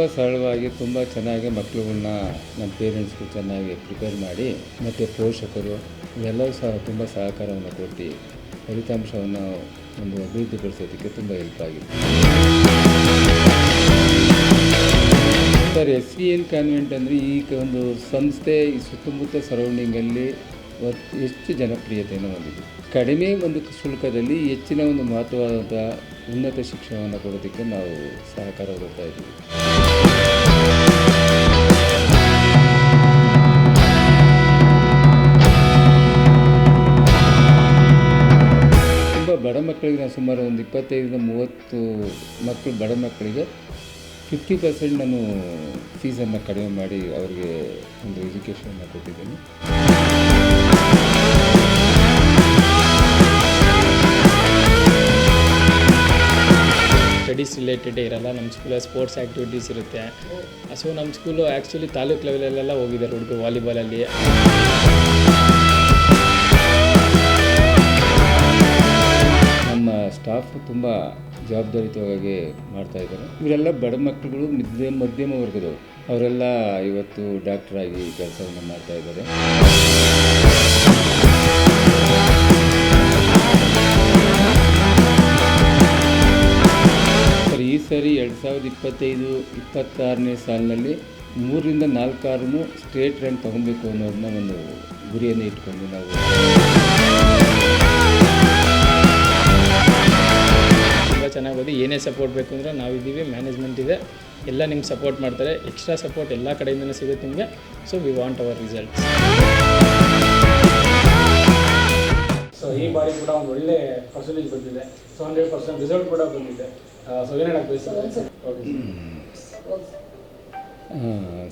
ತುಂಬ ಸರಳವಾಗಿ ತುಂಬ ಚೆನ್ನಾಗಿ ಮಕ್ಕಳುಗಳ್ನ ನಮ್ಮ ಪೇರೆಂಟ್ಸ್ಗೂ ಚೆನ್ನಾಗಿ ಪ್ರಿಪೇರ್ ಮಾಡಿ, ಮತ್ತು ಪೋಷಕರು ಎಲ್ಲರೂ ಸಹ ತುಂಬ ಸಹಕಾರವನ್ನು ಕೊಟ್ಟು ಫಲಿತಾಂಶವನ್ನು ಒಂದು ಅಭಿವೃದ್ಧಿಪಡಿಸೋದಕ್ಕೆ ತುಂಬ ಹೆಲ್ಪ್ ಆಗಿದೆ sir S V N convent ಅಂದರೆ ಈ ಒಂದು ಸಂಸ್ಥೆ ಈ ಸುತ್ತಮುತ್ತ ಸರೌಂಡಿಂಗಲ್ಲಿ ಹೆಚ್ಚು ಜನಪ್ರಿಯತೆಯನ್ನು ಹೊಂದಿದೆ. ಕಡಿಮೆ ಒಂದು ಶುಲ್ಕದಲ್ಲಿ ಹೆಚ್ಚಿನ ಒಂದು ಮಹತ್ವವಾದ ಉನ್ನತ ಶಿಕ್ಷಣವನ್ನು ಕೊಡೋದಕ್ಕೆ ನಾವು ಸಹಕಾರ ಕೊಡ್ತಾ ಇದ್ದೀವಿ. ತುಂಬ ಬಡ ಮಕ್ಕಳಿಗೆ ನಾನು ಸುಮಾರು ಒಂದು ಇಪ್ಪತ್ತೈದರಿಂದ ಮೂವತ್ತು ಮಕ್ಕಳು, ಬಡ ಮಕ್ಕಳಿಗೆ ಫಿಫ್ಟಿ ಪರ್ಸೆಂಟ್ ನಾನು ಫೀಸನ್ನು ಕಡಿಮೆ ಮಾಡಿ ಅವರಿಗೆ ಒಂದು ಎಜುಕೇಷನ್ನ ಕೊಟ್ಟಿದ್ದೀನಿ. ಸ್ಟಡೀಸ್ ರಿಲೇಟೆಡೇ ಇರಲ್ಲ ನಮ್ಮ ಸ್ಕೂಲಲ್ಲಿ ಸ್ಪೋರ್ಟ್ಸ್ ಆ್ಯಕ್ಟಿವಿಟೀಸ್ ಇರುತ್ತೆ. ಸೊ ನಮ್ಮ ಸ್ಕೂಲು ಆ್ಯಕ್ಚುಲಿ ತಾಲೂಕು ಲೆವೆಲಲ್ಲೆಲ್ಲ ಹೋಗಿದ್ದಾರೆ ಹುಡುಗರು ವಾಲಿಬಾಲಲ್ಲಿ ಸ್ಟಾಫ್ ತುಂಬ ಜವಾಬ್ದಾರಿಯುತವಾಗಿ ಮಾಡ್ತಾ ಇದ್ದಾರೆ. ಇವರೆಲ್ಲ ಬಡ ಮಕ್ಕಳುಗಳು ಮಧ್ಯಮ ಮಧ್ಯಮ ವರ್ಗದವರು. ಅವರೆಲ್ಲ ಇವತ್ತು ಡಾಕ್ಟ್ರಾಗಿ ಕೆಲಸವನ್ನು ಮಾಡ್ತಾ ಇದ್ದಾರೆ. ಸರ್ ಈ ಸರಿ ಎರಡು ಸಾವಿರದ ಇಪ್ಪತ್ತೈದು ಇಪ್ಪತ್ತಾರನೇ ಸಾಲಿನಲ್ಲಿ ಮೂರರಿಂದ ನಾಲ್ಕಾರು ಸ್ಟೇಟ್ ರ್ಯಾಂಕ್ ತಗೊಬೇಕು ಅನ್ನೋದನ್ನ ಒಂದು ಗುರಿಯನ್ನು ಇಟ್ಕೊಂಡು ನಾವು ಚೆನ್ನಾಗಿ ಓದಿ ಏನೇ ಸಪೋರ್ಟ್ ಬೇಕು ಅಂದರೆ ನಾವಿದ್ದೀವಿ ಮ್ಯಾನೇಜ್ಮೆಂಟ್ ಇದೆ. ಎಲ್ಲ ನಿಮ್ಗೆ ಸಪೋರ್ಟ್ ಮಾಡ್ತಾರೆ. ಎಕ್ಸ್ಟ್ರಾ ಸಪೋರ್ಟ್ ಎಲ್ಲ ಕಡೆಯಿಂದನೂ ಸಿಗುತ್ತೆ ನಿಮಗೆ. So we want our result so ಈ ಬಾರಿ ಕೂಡ ಒಂದು ಒಳ್ಳೆ ಪರ್ಸೆಂಟೇಜ್ ಬಂದಿದೆ. ಸೊ ಹಂಡ್ರೆಡ್ ಪರ್ಸೆಂಟ್ ರಿಸಲ್ಟ್ ಕೂಡ ಬಂದಿದೆ. ಸೊ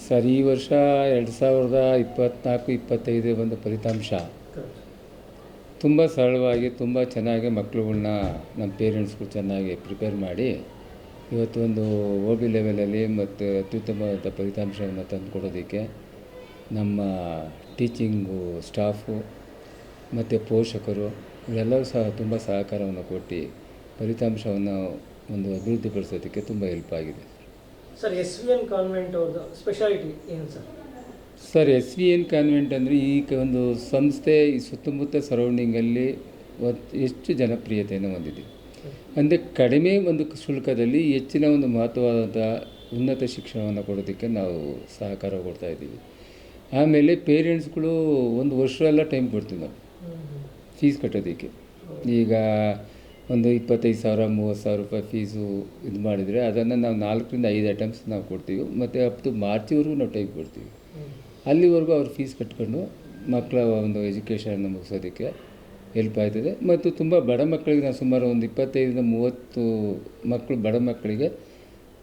ಸರ್ ಈ ವರ್ಷ ಎರಡು ಸಾವಿರದ ಇಪ್ಪತ್ತ್ನಾಲ್ಕು ಇಪ್ಪತ್ತೈದು ಒಂದು ಫಲಿತಾಂಶ. ತುಂಬ ಸರಳವಾಗಿ, ತುಂಬ ಚೆನ್ನಾಗಿ ಮಕ್ಕಳುಗಳ್ನ ನಮ್ಮ ಪೇರೆಂಟ್ಸ್ಗಳು ಚೆನ್ನಾಗಿ ಪ್ರಿಪೇರ್ ಮಾಡಿ ಇವತ್ತು ಒಂದು ಓ ಬಿ ಲೆವೆಲಲ್ಲಿ ಮತ್ತು ಅತ್ಯುತ್ತಮವಾದ ಫಲಿತಾಂಶವನ್ನು ತಂದುಕೊಡೋದಕ್ಕೆ ನಮ್ಮ ಟೀಚಿಂಗು ಸ್ಟಾಫು ಮತ್ತು ಪೋಷಕರು ಇವರೆಲ್ಲರೂ ಸಹ ತುಂಬ ಸಹಕಾರವನ್ನು ಕೊಟ್ಟು ಫಲಿತಾಂಶವನ್ನು ಒಂದು ಅಭಿವೃದ್ಧಿಪಡಿಸೋದಕ್ಕೆ ತುಂಬ ಹೆಲ್ಪ್ ಆಗಿದೆ. Sir, S V N convent ಅವ್ರದ್ದು ಸ್ಪೆಷಾಲಿಟಿ ಏನು sir? Sir, S V N convent ಅಂದರೆ ಈ ಒಂದು ಸಂಸ್ಥೆ ಈ ಸುತ್ತಮುತ್ತ ಸರೌಂಡಿಂಗಲ್ಲಿ ಎಷ್ಟು ಜನಪ್ರಿಯತೆಯನ್ನು ಹೊಂದಿದೆ. ಅಂದರೆ ಕಡಿಮೆ ಒಂದು ಶುಲ್ಕದಲ್ಲಿ ಹೆಚ್ಚಿನ ಒಂದು ಮಹತ್ವವಾದ ಉನ್ನತ ಶಿಕ್ಷಣವನ್ನು ಕೊಡೋದಕ್ಕೆ ನಾವು ಸಹಕಾರ ಕೊಡ್ತಾ ಇದ್ದೀವಿ. ಆಮೇಲೆ ಪೇರೆಂಟ್ಸ್ಗಳು ಒಂದು ವರ್ಷ ಎಲ್ಲ ಟೈಮ್ ಕೊಡ್ತೀವಿ ನಾವು. ಫೀಸ್ ಕಟ್ಟೋದಕ್ಕೆ. ಈಗ ಒಂದು ಇಪ್ಪತ್ತೈದು ಸಾವಿರ, ಮೂವತ್ತು ಸಾವಿರ ರೂಪಾಯಿ ಫೀಸು ಇದು ಮಾಡಿದರೆ ಅದನ್ನು ನಾವು ನಾಲ್ಕರಿಂದ ಐದು ಐಟಮ್ಸ್ ನಾವು ಕೊಡ್ತೀವಿ. ಮತ್ತು ಅಪ್ ಟು ಮಾರ್ಚ್ವರೆಗೂ ನಾವು ಟೈಮ್ ಕೊಡ್ತೀವಿ. ಅಲ್ಲಿವರೆಗೂ ಅವ್ರು ಫೀಸ್ ಕಟ್ಕೊಂಡು ಮಕ್ಕಳ ಒಂದು ಎಜುಕೇಷನನ್ನು ಮುಗಿಸೋದಕ್ಕೆ ಹೆಲ್ಪ್ ಆಯ್ತದೆ ಮತ್ತು ತುಂಬ ಬಡ ಮಕ್ಕಳಿಗೆ ನಾನು ಸುಮಾರು ಒಂದು ಇಪ್ಪತ್ತೈದರಿಂದ ಮೂವತ್ತು ಮಕ್ಕಳು ಬಡ ಮಕ್ಕಳಿಗೆ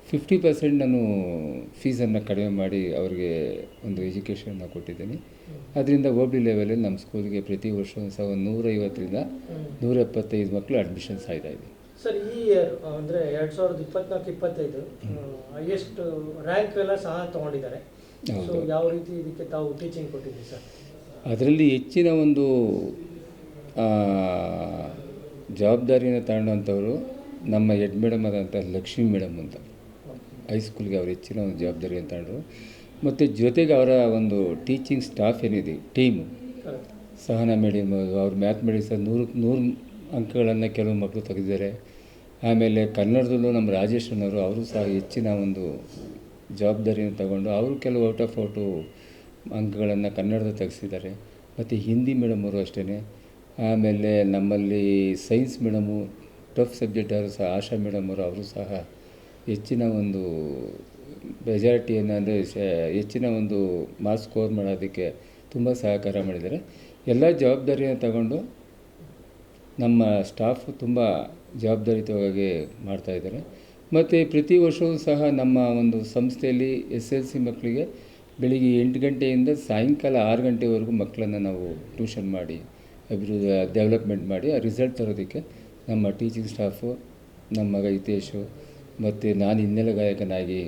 ಫಿಫ್ಟಿ ಪರ್ಸೆಂಟ್ ನಾನು ಫೀಸನ್ನು ಕಡಿಮೆ ಮಾಡಿ ಅವರಿಗೆ ಒಂದು ಎಜುಕೇಷನ್ನ ಕೊಟ್ಟಿದ್ದೀನಿ. ಅದರಿಂದ ಹೋಬ್ಳಿ ಲೆವೆಲಲ್ಲಿ ನಮ್ಮ ಸ್ಕೂಲ್ಗೆ ಪ್ರತಿ ವರ್ಷ ಸಹ ಒಂದು ನೂರೈವತ್ತರಿಂದ ನೂರ ಎಪ್ಪತ್ತೈದು ಮಕ್ಕಳು ಅಡ್ಮಿಷನ್ಸ್ ಆಯ್ತಾ ಇದೆ. ಸರ್ ಈ ಇಯರ್ ಅಂದರೆ ಎರಡು ಸಾವಿರದ ಇಪ್ಪತ್ನಾಲ್ಕು ಇಪ್ಪತ್ತೈದು ಹೈಯೆಸ್ಟ್ ರ್ಯಾಂಕ್ ಎಲ್ಲ ಸಹ ತಗೊಂಡಿದ್ದಾರೆ. ಸೊ. ಯಾವ ರೀತಿ ಇದಕ್ಕೆ ತಾವು ಟೀಚಿಂಗ್ ಕೊಟ್ಟಿದ್ದೀರಿ ಸರ್ ಅದರಲ್ಲಿ ಹೆಚ್ಚಿನ ಒಂದು ಜವಾಬ್ದಾರಿಯನ್ನು ತಗೊಂಡಂಥವ್ರು ನಮ್ಮ ಹೆಡ್ ಮೇಡಮ್ ಆದಂಥ ಲಕ್ಷ್ಮೀ ಮೇಡಮ್ ಅಂತ. ಹೈಸ್ಕೂಲ್ಗೆ ಅವರು ಹೆಚ್ಚಿನ ಒಂದು ಜವಾಬ್ದಾರಿಯನ್ನು ತಗೊಂಡ್ರು. ಮತ್ತು ಜೊತೆಗೆ ಅವರ ಒಂದು ಟೀಚಿಂಗ್ ಸ್ಟಾಫ್ ಏನಿದೆ ಟೀಮು ಸಹನ ಮೇಡಮ್ ಅವ್ರ ಮ್ಯಾಥ್ ಮೇಡಮ್ ಸರ್ ನೂರು ಅಂಕಗಳನ್ನು ಕೆಲವು ಮಕ್ಕಳು ತೆಗೆದಿದ್ದಾರೆ. ಆಮೇಲೆ ಕನ್ನಡದಲ್ಲೂ ನಮ್ಮ ರಾಜೇಶ್ ಅನ್ನೋರು ಅವರು ಸಹ ಹೆಚ್ಚಿನ ಒಂದು ಜವಾಬ್ದಾರಿಯನ್ನು ತಗೊಂಡು ಅವರು ಕೆಲವು ಔಟ್ ಆಫ್ ಔಟು ಅಂಕಗಳನ್ನು ಕನ್ನಡದ ತೆಗೆಸಿದ್ದಾರೆ. ಮತ್ತು ಹಿಂದಿ ಮೇಡಮವರು ಅಷ್ಟೇ ಆಮೇಲೆ ನಮ್ಮಲ್ಲಿ ಸೈನ್ಸ್ ಮೇಡಮು ಟಫ್ ಸಬ್ಜೆಕ್ಟ್ ಅವರು ಸಹ, ಆಶಾ ಮೇಡಮವರು ಅವರು ಸಹ ಹೆಚ್ಚಿನ ಒಂದು ಮೆಜಾರಿಟಿಯನ್ನು ಅಂದರೆ ಹೆಚ್ಚಿನ ಒಂದು ಮಾರ್ಕ್ಸ್ ಸ್ಕೋರ್ ಮಾಡೋದಕ್ಕೆ ತುಂಬ ಸಹಕಾರ ಮಾಡಿದ್ದಾರೆ. ಎಲ್ಲ ಜವಾಬ್ದಾರಿಯನ್ನು ತಗೊಂಡು ನಮ್ಮ ಸ್ಟಾಫ್ ತುಂಬ ಜವಾಬ್ದಾರಿಯುತವಾಗಿ ಮಾಡ್ತಾಯಿದ್ದಾರೆ ಮತ್ತು ಪ್ರತಿ ವರ್ಷವೂ ಸಹ ನಮ್ಮ ಒಂದು ಸಂಸ್ಥೆಯಲ್ಲಿ ಎಸ್ ಎಲ್ ಸಿ ಮಕ್ಕಳಿಗೆ ಬೆಳಿಗ್ಗೆ ಎಂಟು ಗಂಟೆಯಿಂದ ಸಾಯಂಕಾಲ ಆರು ಗಂಟೆವರೆಗೂ ಮಕ್ಕಳನ್ನು ನಾವು ಟ್ಯೂಷನ್ ಮಾಡಿ, ಅಭಿವೃದ್ಧಿ ಡೆವಲಪ್ಮೆಂಟ್ ಮಾಡಿ, ಆ ರಿಸಲ್ಟ್ ತರೋದಕ್ಕೆ ನಮ್ಮ ಟೀಚಿಂಗ್ ಸ್ಟಾಫು ನಮ್ಮ ಮಗ ಹಿತೇಶು ಮತ್ತು ನಾನು ಹಿನ್ನೆಲೆ ಗಾಯಕನಾಗಿ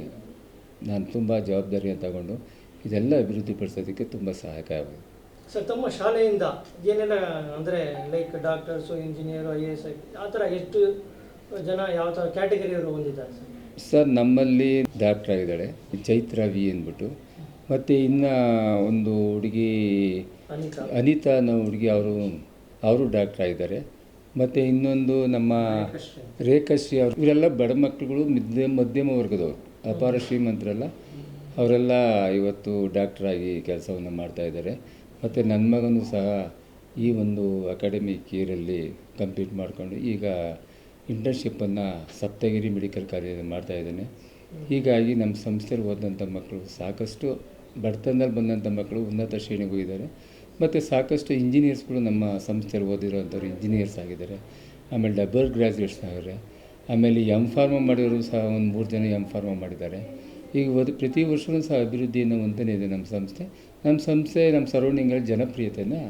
ನಾನು ತುಂಬ ಜವಾಬ್ದಾರಿಯನ್ನು ತಗೊಂಡು ಇದೆಲ್ಲ ಅಭಿವೃದ್ಧಿಪಡಿಸೋದಕ್ಕೆ ತುಂಬ ಸಹಾಯಕವಾಗಿದೆ ಸರ್, ತಮ್ಮ ಶಾಲೆಯಿಂದ ಏನೆಲ್ಲ, ಅಂದರೆ like doctors engineer I A S ಆ ಥರ ಎಷ್ಟು ಜನ ಯಾವ ಥರ ಕ್ಯಾಟಗರಿಯವರು ಹೊಂದಿದ್ದಾರೆ ಸರ್? ಸರ್ ನಮ್ಮಲ್ಲಿ ಡಾಕ್ಟರ್ ಆಗಿದ್ದಾಳೆ ಚೈತ್ರ ವಿ ಅಂದ್ಬಿಟ್ಟು. ಮತ್ತು ಇನ್ನು ಒಂದು ಹುಡುಗಿ ಅನಿತಾ. ಅನ್ನೋ ಹುಡುಗಿ ಅವರು ಅವರು ಡಾಕ್ಟರ್ ಆಗಿದ್ದಾರೆ. ಮತ್ತು ಇನ್ನೊಂದು ನಮ್ಮ ರೇಖಾಶ್ರೀ. ಅವರು ಇವರೆಲ್ಲ ಬಡ ಮಕ್ಕಳುಗಳು ಮಧ್ಯ ಮಧ್ಯಮ ವರ್ಗದವರು ಅಪಾರ ಶ್ರೀಮಂತರಲ್ಲ. ಅವರೆಲ್ಲ ಇವತ್ತು ಡಾಕ್ಟ್ರಾಗಿ ಕೆಲಸವನ್ನು ಮಾಡ್ತಾ ಇದ್ದಾರೆ. ಮತ್ತು ನನ್ನ ಮಗನೂ ಸಹ ಈ ಒಂದು ಅಕಾಡೆಮಿಕ್ ಇಯರಲ್ಲಿ ಕಂಪ್ಲೀಟ್ ಮಾಡಿಕೊಂಡು ಈಗ ಇಂಟರ್ನ್ಶಿಪ್ಪನ್ನು ಸಪ್ತಗಿರಿ ಮೆಡಿಕಲ್ ಕಾಲೇಜಲ್ಲಿ ಮಾಡ್ತಾ ಇದ್ದಾನೆ. ಹೀಗಾಗಿ ನಮ್ಮ ಸಂಸ್ಥೆಯಲ್ಲಿ ಓದಿದಂಥ ಮಕ್ಕಳು ಸಾಕಷ್ಟು ಬಡತನದಲ್ಲಿ ಬಂದಂಥ ಮಕ್ಕಳು ಉನ್ನತ ಶ್ರೇಣಿಗೆ ಹೋಗಿದ್ದಾರೆ ಮತ್ತು ಸಾಕಷ್ಟು ಇಂಜಿನಿಯರ್ಸ್ಗಳು ನಮ್ಮ ಸಂಸ್ಥೆಯಲ್ಲಿ ಓದಿರೋಂಥವ್ರು ಇಂಜಿನಿಯರ್ಸ್ ಆಗಿದ್ದಾರೆ. ಆಮೇಲೆ ಡಬಲ್ ಗ್ರ್ಯಾಜುಯೇಟ್ಸ್ ಆಗಿದ್ದಾರೆ. ಆಮೇಲೆ ಎಂ ಫಾರ್ಮ ಮಾಡಿರೋರು ಸಹ ಒಂದು ಮೂರು ಜನ ಎಂ ಫಾರ್ಮ ಮಾಡಿದ್ದಾರೆ. ಈಗ ಒಂದು ಪ್ರತಿ ವರ್ಷವೂ ಸಹ ಅಭಿವೃದ್ಧಿಯನ್ನು ಹೊಂದನೇ ಇದೆ ನಮ್ಮ ಸಂಸ್ಥೆ. ನಮ್ಮ ಸಂಸ್ಥೆ ನಮ್ಮ ಸರೌಂಡಿಂಗಲ್ಲಿ ಜನಪ್ರಿಯತೆಯನ್ನು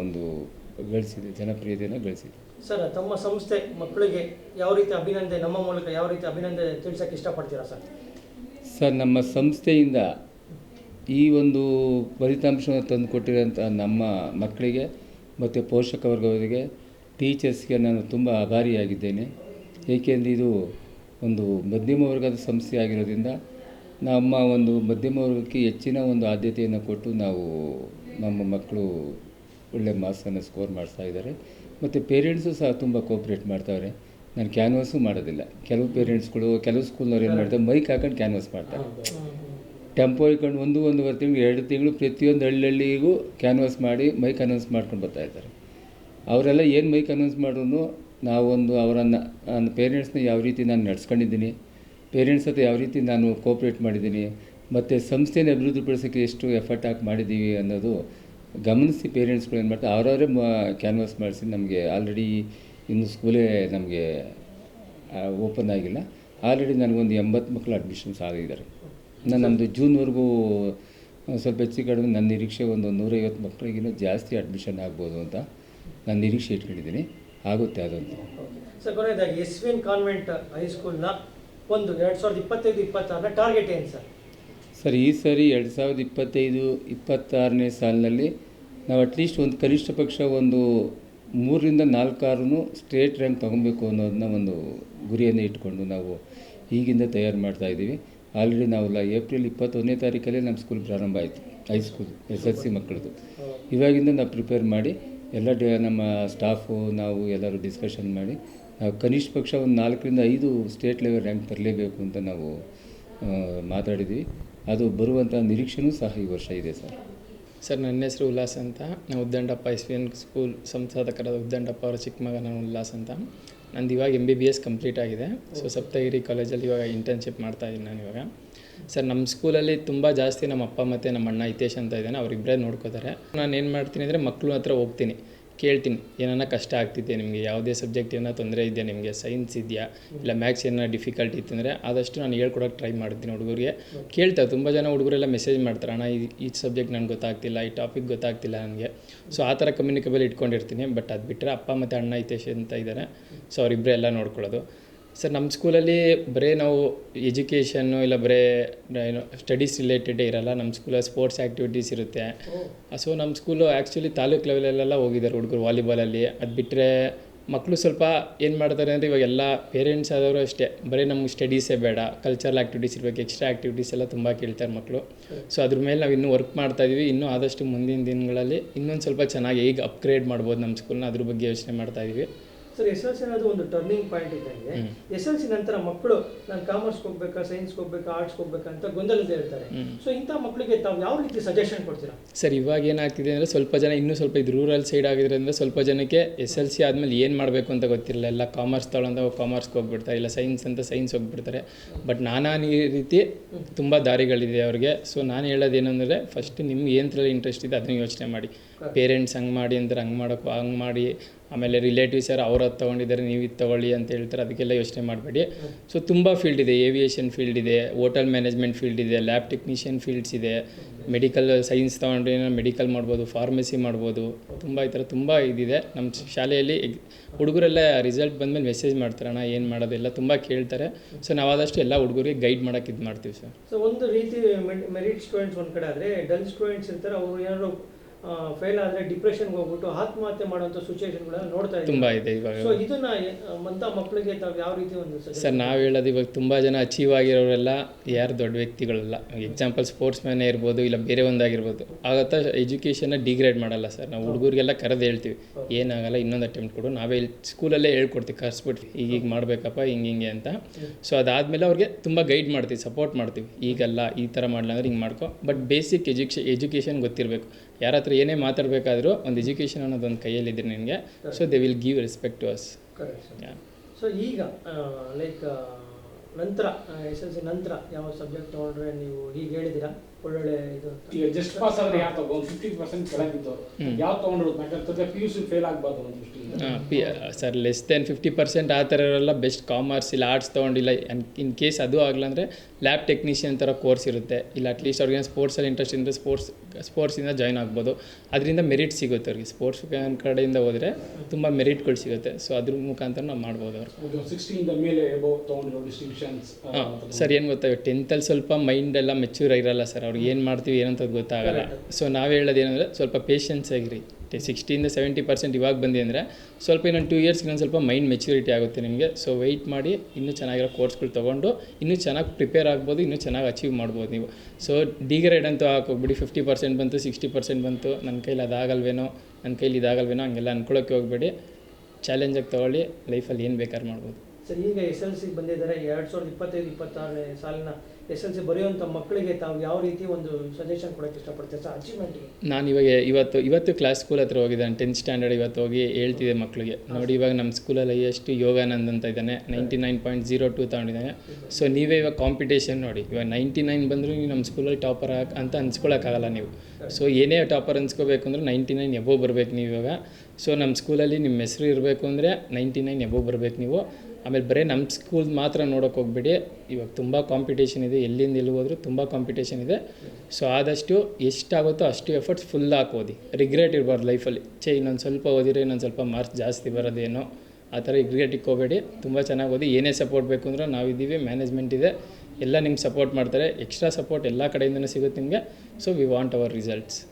ಒಂದು ಗಳಿಸಿದೆ. ಜನಪ್ರಿಯತೆಯನ್ನು ಗಳಿಸಿದೆ. ಸರ್, ತಮ್ಮ ಸಂಸ್ಥೆ ಮಕ್ಕಳಿಗೆ ಯಾವ ರೀತಿ ಅಭಿನಂದನೆ, ನಮ್ಮ ಮೂಲಕ ಯಾವ ರೀತಿ ಅಭಿನಂದನೆ ತಿಳಿಸಕ್ಕೆ ಇಷ್ಟಪಡ್ತೀರಾ ಸರ್? ಸರ್, ನಮ್ಮ ಸಂಸ್ಥೆಯಿಂದ ಈ ಒಂದು ಫಲಿತಾಂಶವನ್ನು ತಂದು ಕೊಟ್ಟಿರೋಂಥ ನಮ್ಮ ಮಕ್ಕಳಿಗೆ ಮತ್ತು ಪೋಷಕ ವರ್ಗದವರಿಗೆ, ಟೀಚರ್ಸ್ಗೆ ನಾನು ತುಂಬ ಆಭಾರಿಯಾಗಿದ್ದೇನೆ. ಏಕೆಂದರೆ ಇದು ಒಂದು ಮಧ್ಯಮ ವರ್ಗದ ಸಂಸ್ಥೆ ಆಗಿರೋದ್ರಿಂದ ನಮ್ಮ ಒಂದು ಮಧ್ಯಮ ವರ್ಗಕ್ಕೆ ಹೆಚ್ಚಿನ ಒಂದು ಆದ್ಯತೆಯನ್ನು ಕೊಟ್ಟು ನಾವು ನಮ್ಮ ಮಕ್ಕಳು ಒಳ್ಳೆ ಮಾರ್ಕ್ಸನ್ನು ಸ್ಕೋರ್ ಮಾಡಿಸ್ತಾ ಇದ್ದಾರೆ. ಮತ್ತು ಪೇರೆಂಟ್ಸು ಸಹ ತುಂಬ ಕೋಪ್ರೇಟ್ ಮಾಡ್ತಾವ್ರೆ. ನಾನು ಕ್ಯಾನ್ವಾಸು ಮಾಡೋದಿಲ್ಲ. ಕೆಲವು ಪೇರೆಂಟ್ಸ್ಗಳು ಕೆಲವು ಸ್ಕೂಲ್ನವ್ರು ಏನು ಮಾಡ್ತಾರೆ ಮೈಕ್ ಹಾಕೊಂಡು ಕ್ಯಾನ್ವಾಸ್ ಮಾಡ್ತಾರೆ. ಟೆಂಪೋ ಇಟ್ಕೊಂಡು ಒಂದು ಒಂದೂವರೆ ತಿಂಗಳು ಎರಡು ತಿಂಗಳು ಪ್ರತಿಯೊಂದು ಹಳ್ಳಿಗೂ ಕ್ಯಾನ್ವಾಸ್ ಮಾಡಿ ಮೈಕ್ ಅನೌನ್ಸ್ ಮಾಡ್ಕೊಂಡು ಬರ್ತಾ ಇದ್ದಾರೆ. ಅವರೆಲ್ಲ ಏನು ಮೈಕ್ ಅನೌನ್ಸ್ ಮಾಡಿದ್ರು ನಾವೊಂದು ಅವರನ್ನು ನನ್ನ ಪೇರೆಂಟ್ಸ್ನ ಯಾವ ರೀತಿ ನಾನು ನಡ್ಸ್ಕೊಂಡಿದ್ದೀನಿ ಪೇರೆಂಟ್ಸ್ ಹತ್ರ ಯಾವ ರೀತಿ ನಾನು ಕೋಪ್ರೇಟ್ ಮಾಡಿದ್ದೀನಿ ಮತ್ತು ಸಂಸ್ಥೆನ ಅಭಿವೃದ್ಧಿಪಡಿಸೋಕ್ಕೆ ಎಷ್ಟು ಎಫರ್ಟ್ ಹಾಕಿ ಮಾಡಿದ್ದೀವಿ ಅನ್ನೋದು ಗಮನಿಸಿ ಪೇರೆಂಟ್ಸ್ಗಳು ಏನು ಮಾಡ್ತಾರೆ ಅವರವರೇ ಮ ಕ್ಯಾನ್ವಾಸ್ ಮಾಡಿಸಿ ನಮಗೆ ಆಲ್ರೆಡಿ ಇನ್ನು ಸ್ಕೂಲೇ ನಮಗೆ ಓಪನ್ ಆಗಿಲ್ಲ. ಆಲ್ರೆಡಿ ನನಗೊಂದು ಎಂಬತ್ತು ಮಕ್ಕಳು ಅಡ್ಮಿಷನ್ಸ್ ಆಗಿದ್ದಾರೆ. ನಾನು ನಮ್ಮದು ಜೂನ್ವರೆಗೂ ಸ್ವಲ್ಪ ಹೆಚ್ಚು ಕಡಿಮೆ ನನ್ನ ನಿರೀಕ್ಷೆ ಒಂದು ನೂರೈವತ್ತು ಮಕ್ಕಳಿಗಿಂತ ಜಾಸ್ತಿ ಅಡ್ಮಿಷನ್ ಆಗ್ಬೋದು ಅಂತ ನಾನು ನಿರೀಕ್ಷೆ ಇಟ್ಕೊಂಡಿದ್ದೀನಿ. ಆಗುತ್ತೆ ಅದೊಂದು ಸರ್ ಕೊನೆಯದಾಗಿ ಎಸ್ ವಿ ಎನ್ ಕಾನ್ವೆಂಟ್ ಹೈಸ್ಕೂಲ್ನ ಒಂದು ಎರಡು ಸಾವಿರದ ಇಪ್ಪತ್ತೈದು ಇಪ್ಪತ್ತಾರನ ಟಾರ್ಗೆಟ್ ಏನು ಸರ್? ಸರ್ ಈ ಸರಿ ಎರಡು ಸಾವಿರದ ಇಪ್ಪತ್ತೈದು ಇಪ್ಪತ್ತಾರನೇ ಸಾಲಿನಲ್ಲಿ ನಾವು ಅಟ್ಲೀಸ್ಟ್ ಒಂದು ಕನಿಷ್ಠ ಪಕ್ಷ ಒಂದು ಮೂರರಿಂದ ನಾಲ್ಕಾರು ಸ್ಟೇಟ್ ರ್ಯಾಂಕ್ ತೊಗೊಬೇಕು ಅನ್ನೋದನ್ನ ಒಂದು ಗುರಿಯನ್ನು ಇಟ್ಕೊಂಡು ನಾವು ಈಗಿಂದ ತಯಾರು ಮಾಡ್ತಾ ಇದ್ದೀವಿ. ಆಲ್ರೆಡಿ ನಾವೆಲ್ಲ ಏಪ್ರಿಲ್ ಇಪ್ಪತ್ತೊಂದನೇ ತಾರೀಕಲ್ಲೇ ನಮ್ಮ ಸ್ಕೂಲ್ ಪ್ರಾರಂಭ ಆಯಿತು ಹೈಸ್ಕೂಲ್ ಎಸ್ ಎಲ್ ಸಿ ಮಕ್ಕಳದು ಇವಾಗಿಂದ ನಾವು ಪ್ರಿಪೇರ್ ಮಾಡಿ ಎಲ್ಲ ಡೇ ನಮ್ಮ ಸ್ಟಾಫು ನಾವು ಎಲ್ಲರೂ ಡಿಸ್ಕಷನ್ ಮಾಡಿ ನಾವು ಕನಿಷ್ಠ ಪಕ್ಷ ಒಂದು ನಾಲ್ಕರಿಂದ ಐದು ಸ್ಟೇಟ್ ಲೆವೆಲ್ ರ್ಯಾಂಕ್ ತರಲೇಬೇಕು ಅಂತ ನಾವು ಮಾತಾಡಿದ್ವಿ ಅದು ಬರುವಂಥ ನಿರೀಕ್ಷೆನೂ ಸಹ ಈ ವರ್ಷ ಇದೆ ಸರ್. ಸರ್, ನನ್ನ ಹೆಸರು ಉಲ್ಲಾಸ್ ಅಂತ. ನಾನು Uddandappa S V N school ಸಂಸ್ಥಾಪಕರಾದ ಉದ್ದಂಡಪ್ಪ ಅವರ ಚಿಕ್ಕ ಮಗ ನಾನು ಉಲ್ಲಾಸ್ ಅಂತ. ನಂದು ಇವಾಗ M B B S complete ಆಗಿದೆ. ಸೊ ಸಪ್ತಗಿರಿ ಕಾಲೇಜಲ್ಲಿ ಇವಾಗ ಇಂಟರ್ನ್ಶಿಪ್ ಮಾಡ್ತಾ ಇದ್ದೀನಿ ನಾನು ಇವಾಗ. ಸರ್ ನಮ್ಮ ಸ್ಕೂಲಲ್ಲಿ ತುಂಬ ಜಾಸ್ತಿ ನಮ್ಮ ಅಪ್ಪ ಮತ್ತು ನಮ್ಮ ಅಣ್ಣ ಹಿತೇಶ್ ಅಂತ ಇದ್ದಾನೆ ಅವರಿಬ್ಬರೇ ನೋಡ್ಕೋತಾರೆ. ನಾನು ಏನು ಮಾಡ್ತೀನಿ ಅಂದರೆ ಮಕ್ಕಳು ಹತ್ರ ಹೋಗ್ತೀನಿ. ಕೇಳ್ತೀನಿ, ಏನನ್ನ ಕಷ್ಟ ಆಗ್ತಿದೆ ನಿಮಗೆ, ಯಾವುದೇ ಸಬ್ಜೆಕ್ಟ್ ಏನೋ ತೊಂದರೆ ಇದೆಯಾ ನಿಮಗೆ ಸೈನ್ಸ್ ಇದೆಯಾ, ಇಲ್ಲ ಮ್ಯಾಥ್ಸ್ ಏನೋ ಡಿಫಿಕಲ್ಟಿ ಇತ್ತಂದರೆ ಆದಷ್ಟು ನಾನು ಹೇಳ್ಕೊಡೋಕೆ ಟ್ರೈ ಮಾಡ್ತೀನಿ ಹುಡುಗರಿಗೆ. ಕೇಳ್ತಾರೆ ತುಂಬ ಜನ ಹುಡುಗರೆಲ್ಲ ಮೆಸೇಜ್ ಮಾಡ್ತಾರೆ, ಅಣ್ಣ, ಈ ಈ ಸಬ್ಜೆಕ್ಟ್ ನನಗೆ ಗೊತ್ತಾಗ್ತಿಲ್ಲ, ಈ ಟಾಪಿಕ್ ಗೊತ್ತಾಗ್ತಿಲ್ಲ ನನಗೆ. ಸೊ ಆ ಥರ ಕಮ್ಯುನಿಕೇಬಲ್ ಇಟ್ಕೊಂಡಿರ್ತೀನಿ ಬಟ್ ಅದು ಬಿಟ್ಟರೆ ಅಪ್ಪ ಮತ್ತು ಅಣ್ಣ ಹಿತೇಶ್ ಅಂತ ಇದ್ದಾರೆ ಸೊ ಅವರಿಬ್ಬರೇ ಎಲ್ಲ ನೋಡ್ಕೊಳ್ಳೋದು. ಸರ್ ನಮ್ಮ ಸ್ಕೂಲಲ್ಲಿ ಬರೀ ನಾವು ಎಜುಕೇಷನ್ನು ಇಲ್ಲ ಬರೀ ಏನು ಸ್ಟಡೀಸ್ ರಿಲೇಟೆಡೇ ಇರಲ್ಲ ನಮ್ಮ ಸ್ಕೂಲಲ್ಲಿ ಸ್ಪೋರ್ಟ್ಸ್ ಆ್ಯಕ್ಟಿವಿಟೀಸ್ ಇರುತ್ತೆ. ಸೊ ನಮ್ಮ ಸ್ಕೂಲು ಆ್ಯಕ್ಚುಲಿ ತಾಲೂಕು ಲೆವೆಲಲ್ಲೆಲ್ಲ ಹೋಗಿದ್ದಾರೆ ಹುಡುಗರು ವಾಲಿಬಾಲಲ್ಲಿ. ಅದು ಬಿಟ್ಟರೆ ಮಕ್ಕಳು ಸ್ವಲ್ಪ ಏನು ಮಾಡ್ತಾರೆ ಅಂದರೆ ಇವಾಗ ಎಲ್ಲ ಪೇರೆಂಟ್ಸ್ ಆದವರು ಅಷ್ಟೇ. ಬರೀ ನಮ್ಗೆ ಸ್ಟಡೀಸೇ ಬೇಡ ಕಲ್ಚರಲ್ ಆ್ಯಕ್ಟಿವಿಟೀಸ್ ಇರಬೇಕು ಎಕ್ಸ್ಟ್ರಾ ಆ್ಯಕ್ಟಿವಿಟೀಸ್ ಎಲ್ಲ ತುಂಬ ಕೇಳ್ತಾರೆ ಮಕ್ಕಳು ಸೊ ಅದ್ರ ಮೇಲೆ ನಾವು ಇನ್ನೂ ವರ್ಕ್ ಮಾಡ್ತಾ ಇದೀವಿ. ಇನ್ನೂ ಆದಷ್ಟು ಮುಂದಿನ ದಿನಗಳಲ್ಲಿ ಇನ್ನೊಂದು ಸ್ವಲ್ಪ ಚೆನ್ನಾಗಿ ಈಗ ಅಪ್ಗ್ರೇಡ್ ಮಾಡ್ಬೋದು ನಮ್ಮ ಸ್ಕೂಲ್ನ ಅದ್ರ ಬಗ್ಗೆ ಯೋಚನೆ ಮಾಡ್ತಾ ಇದೀವಿ. ಸರ್ ಎಸ್ ಎಲ್ ಸಿ ಅನ್ನೋದು ಒಂದು ಟರ್ನಿಂಗ್ ಪಾಯಿಂಟ್ ಇದ್ದಂಗೆ ಎಸ್ ಎಲ್ ಸಿ ನಂತರ ಮಕ್ಕಳು ನಾನು ಕಾಮರ್ಸ್ಗೆ ಹೋಗ್ಬೇಕಾ ಸೈನ್ಸ್ಗೆ ಹೋಗ್ಬೇಕಾ ಆರ್ಟ್ಸ್ ಹೋಗ್ಬೇಕಾ ಅಂತ ಗೊಂದಲದ ಹೇಳ್ತಾರೆ. ಸೊ ಇಂಥ ಮಕ್ಕಳಿಗೆ ತಾವು ಯಾವ ರೀತಿ ಸಜೆಷನ್ ಕೊಡ್ತೀರಾ? ಸರ್ ಇವಾಗ ಏನಾಗ್ತಿದೆ ಅಂದರೆ ಸ್ವಲ್ಪ ಜನ ಇನ್ನೂ ಸ್ವಲ್ಪ ಇದು ರೂರಲ್ ಸೈಡ್ ಆಗಿದ್ರಿಂದ ಸ್ವಲ್ಪ ಜನಕ್ಕೆ ಎಸ್ ಎಲ್ ಸಿ ಆದಮೇಲೆ ಏನು ಮಾಡಬೇಕು ಅಂತ ಗೊತ್ತಿರಲ್ಲ. ಎಲ್ಲ ಕಾಮರ್ಸ್ ತಗೊಳ್ಳೋಂಥ ಕಾಮರ್ಸ್ಗೆ ಹೋಗ್ಬಿಡ್ತಾರೆ. ಇಲ್ಲ ಸೈನ್ಸ್ ಅಂತ ಸೈನ್ಸ್ ಹೋಗ್ಬಿಡ್ತಾರೆ. ಬಟ್ ನಾನಾ ರೀತಿ ತುಂಬ ದಾರಿಗಳಿದೆ ಅವ್ರಿಗೆ. ಸೊ ನಾನು ಹೇಳೋದು ಏನಂದರೆ ಫಸ್ಟ್ ನಿಮ್ಗೆ ಏನದ್ರಲ್ಲಿ ಇಂಟ್ರೆಸ್ಟ್ ಇದೆ ಅದನ್ನ ಯೋಚನೆ ಮಾಡಿ. ಪೇರೆಂಟ್ಸ್ ಹಂಗೆ ಮಾಡಿ ಅಂದ್ರೆ ಹಂಗೆ ಮಾಡೋಕ್ಕೂ ಹಂಗೆ ಮಾಡಿ. ಆಮೇಲೆ ರಿಲೇಟಿವ್ಸ್ ಯಾರು ಅವ್ರು ಅದು ತೊಗೊಂಡಿದ್ದಾರೆ, ನೀವು ಇದು ತೊಗೊಳ್ಳಿ ಅಂತ ಹೇಳ್ತಾರೆ, ಅದಕ್ಕೆಲ್ಲ ಯೋಚನೆ ಮಾಡಬೇಡಿ. ಸೊ ತುಂಬ ಫೀಲ್ಡ್ ಇದೆ ಏವಿಯೇಷನ್ ಫೀಲ್ಡ್ ಇದೆ ಹೋಟೆಲ್ ಮ್ಯಾನೇಜ್ಮೆಂಟ್ ಫೀಲ್ಡ್ ಇದೆ ಲ್ಯಾಬ್ ಟೆಕ್ನಿಷಿಯನ್ ಫೀಲ್ಡ್ಸ್ ಇದೆ ಮೆಡಿಕಲ್ ಸೈನ್ಸ್ ತೊಗೊಂಡ್ರೆ ಮೆಡಿಕಲ್ ಮಾಡ್ಬೋದು ಫಾರ್ಮಸಿ ಮಾಡ್ಬೋದು, ತುಂಬ ಈ ಥರ ತುಂಬ ಇದಿದೆ. ನಮ್ಮ ಶಾಲೆಯಲ್ಲಿ ಹುಡುಗರೆಲ್ಲ ರಿಸಲ್ಟ್ ಬಂದಮೇಲೆ ಮೆಸೇಜ್ ಮಾಡ್ತಾರೆ, ಅಣ್ಣ, ಏನು ಮಾಡೋದೆಲ್ಲ ತುಂಬ ಕೇಳ್ತಾರೆ. ಸೊ ನಾವು ಆದಷ್ಟು ಎಲ್ಲ ಹುಡುಗರಿಗೆ ಗೈಡ್ ಮಾಡೋಕ್ಕೆ ಇದು ಮಾಡ್ತೀವಿ ಸರ್ ಸೊ ಒಂದು ರೀತಿ ಮೆರಿಟ್ ಸ್ಟೂಡೆಂಟ್ಸ್ ಒಂದು ಕಡೆ ಆದರೆ ಡಲ್ ಸ್ಟೂಡೆಂಟ್ಸ್ ಇರ್ತಾರೆ, ಅವರು ಏನಾದ್ರು ಫೇಲ್ ಆದರೆ ಡಿಪ್ರೆಷನ್ಗೆ ಹೋಗ್ಬಿಟ್ಟು ಆತ್ಮಹತ್ಯೆ ಮಾಡುವಂಥ ಸಿಚುವೇಶನ್ಗಳನ್ನು ನೋಡ್ತಾ ತುಂಬ ಇದೆ ಇವಾಗ. ಸೊ ಇದನ್ನ ಅಂತ ಮಕ್ಕಳಿಗೆ ತಾವು ಯಾವ ರೀತಿ ಒಂದು ಸರ್ ನಾವು ಹೇಳೋದು ಇವಾಗ ತುಂಬ ಜನ ಅಚೀವ್ ಆಗಿರೋರೆಲ್ಲ ಯಾರು ದೊಡ್ಡ ವ್ಯಕ್ತಿಗಳಲ್ಲ. ಎಕ್ಸಾಂಪಲ್ ಸ್ಪೋರ್ಟ್ಸ್ ಮ್ಯಾನೇ ಇರ್ಬೋದು ಇಲ್ಲ ಬೇರೆ ಒಂದಾಗಿರ್ಬೋದು. ಆಗತ್ತ ಎಜುಕೇಷನ್ನ ಡಿಗ್ರೇಡ್ ಮಾಡಲ್ಲ ಸರ್. ನಾವು ಹುಡುಗರಿಗೆಲ್ಲ ಕರೆದು ಹೇಳ್ತೀವಿ. ಏನಾಗಲ್ಲ ಇನ್ನೊಂದು ಅಟೆಂಪ್ಟ್ ಕೊಡು. ನಾವೇ ಸ್ಕೂಲಲ್ಲೇ ಹೇಳ್ಕೊಡ್ತೀವಿ. ಕರ್ಸ್ಬಿಟ್ಟು ಈಗ ಈಗ ಮಾಡಬೇಕಪ್ಪ ಹಿಂಗೆ ಹಿಂಗೆ ಅಂತ. ಸೊ ಅದಾದಮೇಲೆ ಅವ್ರಿಗೆ ತುಂಬ ಗೈಡ್ ಮಾಡ್ತೀವಿ ಸಪೋರ್ಟ್ ಮಾಡ್ತೀವಿ. ಈಗಲ್ಲ ಈ ಥರ ಮಾಡಲ್ಲ ಅಂದ್ರೆ ಹಿಂಗೆ ಮಾಡ್ಕೊ. ಬಟ್ ಬೇಸಿಕ್ ಎಜುಕೇಶನ್ ಎಜುಕೇಷನ್ ಗೊತ್ತಿರಬೇಕು. ಯಾರ ಹತ್ರ ಏನೇ ಮಾತಾಡಬೇಕಾದ್ರೂ ಒಂದು ಎಜುಕೇಶನ್ ಅನ್ನೋದು ಒಂದು ಕೈಯಲ್ಲಿದ್ದರೆ ನಿನಗೆ. So they will give respect to us so ಈಗ ಲೈಕ್ ನಂತರ ಎಸ್ ಎಲ್ ಸಿ ನಂತರ ಯಾವ ಸಬ್ಜೆಕ್ಟ್ ತೊಗೊಂಡ್ರೆ ನೀವು ಈಗ ಹೇಳಿದ್ದೀರಾ? ಒಳ್ಳೊಳ್ಳೆ ಇದು. ಈಗ ಜಸ್ಟ್ ಪಾಸ್ ಆದ್ರೆ ಯಾವ ತಗೋ? ಒಂದು ಫಿಫ್ಟಿ ಪರ್ಸೆಂಟ್ ಕೆಳಗಿದ್ದವ್ರು ಯಾವ ತೊಗೊಂಡಿರೋದು? ಯಾಕಂತಂದ್ರೆ ಪಿ ಯು ಸಿ ಫೇಲ್ ಆಗಬಾರ್ದು ಅನ್ನೋ ದೃಷ್ಟಿಯಿಂದ sir less than fifty percent ಆ ಥರ ಇರೋಲ್ಲ ಬೆಸ್ಟ್ ಕಾಮರ್ಸ್ ಇಲ್ಲ ಆರ್ಟ್ಸ್ ತೊಗೊಂಡಿಲ್ಲ. ಇನ್ ಕೇಸ್ ಅದು ಆಗಲ್ಲ ಅಂದರೆ ಲ್ಯಾಬ್ ಟೆಕ್ನಿಷಿಯನ್ ಥರ ಕೋರ್ಸ್ ಇರುತ್ತೆ. ಇಲ್ಲ ಅಟ್ಲೀಸ್ಟ್ ಅವ್ರಿಗೆ ಸ್ಪೋರ್ಟ್ಸಲ್ಲಿ ಇಂಟ್ರೆಸ್ಟ್ ಇದ್ದರೆ ಸ್ಪೋರ್ಟ್ಸ್ ಸ್ಪೋರ್ಟ್ಸಿಂದ ಜಾಯ್ನ್ ಆಗ್ಬೋದು. ಅದರಿಂದ ಮೆರಿಟ್ ಸಿಗುತ್ತೆ ಅವ್ರಿಗೆ. ಸ್ಪೋರ್ಟ್ಸ್ ಕಡೆಯಿಂದ ಹೋದರೆ ತುಂಬ ಮೆರಿಟ್ಗಳು ಸಿಗುತ್ತೆ. ಸೊ ಅದ್ರ ಮುಖಾಂತರ ನಾವು ಮಾಡ್ಬೋದು ಅವ್ರು. ಮೇಲೆ ಹಾಂ ಸರ್ ಏನು ಗೊತ್ತಾ? ಟೆಂತಲ್ಲಿ ಸ್ವಲ್ಪ ಮೈಂಡ್ ಎಲ್ಲ ಮೆಚ್ಯೂರ್ ಇರಲ್ಲ ಸರ್ ಅವ್ರಿಗೆ ಏನು ಮಾಡ್ತೀವಿ ಏನಂತ ಗೊತ್ತಾಗಲ್ಲ. ಸೊ ನಾವು ಹೇಳೋದು ಏನಂದರೆ ಸ್ವಲ್ಪ ಪೇಷನ್ಸ್ ಆಗಿರಿ ಸಿಕ್ಸ್ಟಿಯಿಂದ ಸೆವೆಂಟಿ ಪರ್ಸೆಂಟ್ ಇವಾಗ ಬಂದಿ ಅಂದರೆ ಸ್ವಲ್ಪ ಇನ್ನೊಂದು ಟೂ ಇಯರ್ಸ್ಗೆ ಇನ್ನೊಂದು ಸ್ವಲ್ಪ ಮೈಂಡ್ ಮೆಚ್ಯೂರಿಟಿ ಆಗುತ್ತೆ ನಿಮಗೆ. ಸೊ ವೆಯ್ಟ್ ಮಾಡಿ ಇನ್ನೂ ಚೆನ್ನಾಗಿರೋ ಕೋರ್ಸ್ಗಳು ತೊಗೊಂಡು ಇನ್ನೂ ಚೆನ್ನಾಗಿ ಪ್ರಿಪೇರ್ ಆಗ್ಬೋದು ಇನ್ನೂ ಚೆನ್ನಾಗಿ ಅಚೀವ್ ಮಾಡ್ಬೋದು ನೀವು. ಸೊ ಡಿಗ್ರೇಡ್ ಅಂತೂ ಹಾಕೋಗ್ಬಿಡಿ ಫಿಫ್ಟಿ ಪರ್ಸೆಂಟ್ ಬಂತು ಸಿಕ್ಸ್ಟಿ ಪರ್ಸೆಂಟ್ ಬಂತು ನನ್ನ ಕೈಲಿ ಅದಾಗಲ್ವೇನೋ ನನ್ನ ಕೈಲಿ ಇದಾಗಲ್ವೇನೋ ಹಂಗೆಲ್ಲ ಅನ್ಕೊಳ್ಳೋಕೆ ಹೋಗ್ಬೇಡಿ. ಚಾಲೆಂಜಾಗಿ ತೊಗೊಳ್ಳಿ ಲೈಫಲ್ಲಿ ಏನು ಬೇಕಾದ್ರೂ ಮಾಡ್ಬೋದು. ಸರ್ ಈಗ ಎಸ್ ಎಲ್ ಸಿ ಬಂದಿದ್ದಾರೆ. ಎರಡು ಸಾವಿರದ ಇಪ್ಪತ್ತೈದು ಇಪ್ಪತ್ತಾರನೇ ಸಾಲಿನ ಎಸ್ ಎಲ್ ಸಿ ಬರೆಯುವಂಥ ಮಕ್ಕಳಿಗೆ ತಾವು ಯಾವ ರೀತಿ ಒಂದು ಸಜೆಷನ್ ಕೊಡೋಕ್ಕೆ ಇಷ್ಟಪಡ್ತೀವಿ ಸರ್ ಅಚೀವ್ಮೆಂಟ್ಗೆ ನಾನು ಇವಾಗ ಇವತ್ತು ಇವತ್ತು ಕ್ಲಾಸ್ ಸ್ಕೂಲ್ ಹತ್ರ ಹೋಗಿದ್ದಾನೆ. ಟೆಂತ್ ಸ್ಟ್ಯಾಂಡರ್ಡ್ ಇವತ್ತು ಹೋಗಿ ಹೇಳ್ತಿದೆ ಮಕ್ಕಳಿಗೆ ನೋಡಿ ಇವಾಗ ನಮ್ಮ ಸ್ಕೂಲಲ್ಲಿ ಎಷ್ಟು ಯೋಗಾನಂದ್ ಅಂತ ಇದ್ದಾನೆ. Ninety nine point zero two ತಗೊಂಡಿದ್ದಾನೆ. So ನೀವೇ ಇವಾಗ ಕಾಂಪಿಟೇಷನ್ ನೋಡಿ. ಇವಾಗ ನೈಂಟಿ ನೈನ್ ಬಂದರೂ ನೀವು ನಮ್ಮ ಸ್ಕೂಲಲ್ಲಿ ಟಾಪರ್ ಅಂತ ಅನ್ಸ್ಕೊಳ್ಳೋಕ್ಕಾಗಲ್ಲ ನೀವು. ಸೊ ಏನೇ ಟಾಪರ್ ಅನ್ಸ್ಕೋಬೇಕು ಅಂದ್ರೆ ನೈಂಟಿ ನೈನ್ ಎಬೋ ಬರಬೇಕು ನೀವು ಇವಾಗ. ಸೊ ನಮ್ಮ ಸ್ಕೂಲಲ್ಲಿ ನಿಮ್ಮ ಹೆಸರು ಇರಬೇಕು ಅಂದರೆ ನೈಂಟಿ ನೈನ್ ಎಬೋ ಬರಬೇಕು ನೀವು. ಆಮೇಲೆ ಬರೀ ನಮ್ಮ ಸ್ಕೂಲ್ ಮಾತ್ರ ನೋಡೋಕೆ ಹೋಗ್ಬೇಡಿ. ಇವಾಗ ತುಂಬ ಕಾಂಪಿಟೇಷನ್ ಇದೆ. ಎಲ್ಲಿಂದ ಎಲ್ಲಿ ಹೋದರೂ ತುಂಬ ಕಾಂಪಿಟೇಷನ್ ಇದೆ. ಸೊ ಆದಷ್ಟು ಎಷ್ಟಾಗುತ್ತೋ ಅಷ್ಟು ಎಫರ್ಟ್ಸ್ ಫುಲ್ ಓದಿ ರಿಗ್ರೆಟ್ ಇರಬಾರ್ದು ಲೈಫಲ್ಲಿ ಚೇ ಇನ್ನೊಂದು ಸ್ವಲ್ಪ ಓದಿದ್ರೆ, ಇನ್ನೊಂದು ಸ್ವಲ್ಪ ಮಾರ್ಕ್ಸ್ ಜಾಸ್ತಿ ಬರೋದೇನೋ ಆ ಥರ ರಿಗ್ರೆಟಿಗೆ ಹೋಗಬೇಡಿ. ತುಂಬ ಚೆನ್ನಾಗಿ ಓದಿ. ಏನೇ ಸಪೋರ್ಟ್ ಬೇಕು ಅಂದ್ರೆ ನಾವಿದ್ದೀವಿ ಮ್ಯಾನೇಜ್ಮೆಂಟ್ ಇದೆ. ಎಲ್ಲ ನಿಮ್ಗೆ ಸಪೋರ್ಟ್ ಮಾಡ್ತಾರೆ. ಎಕ್ಸ್ಟ್ರಾ ಸಪೋರ್ಟ್ ಎಲ್ಲ ಕಡೆಯಿಂದನೂ ಸಿಗುತ್ತೆ ನಿಮಗೆ. So we want our results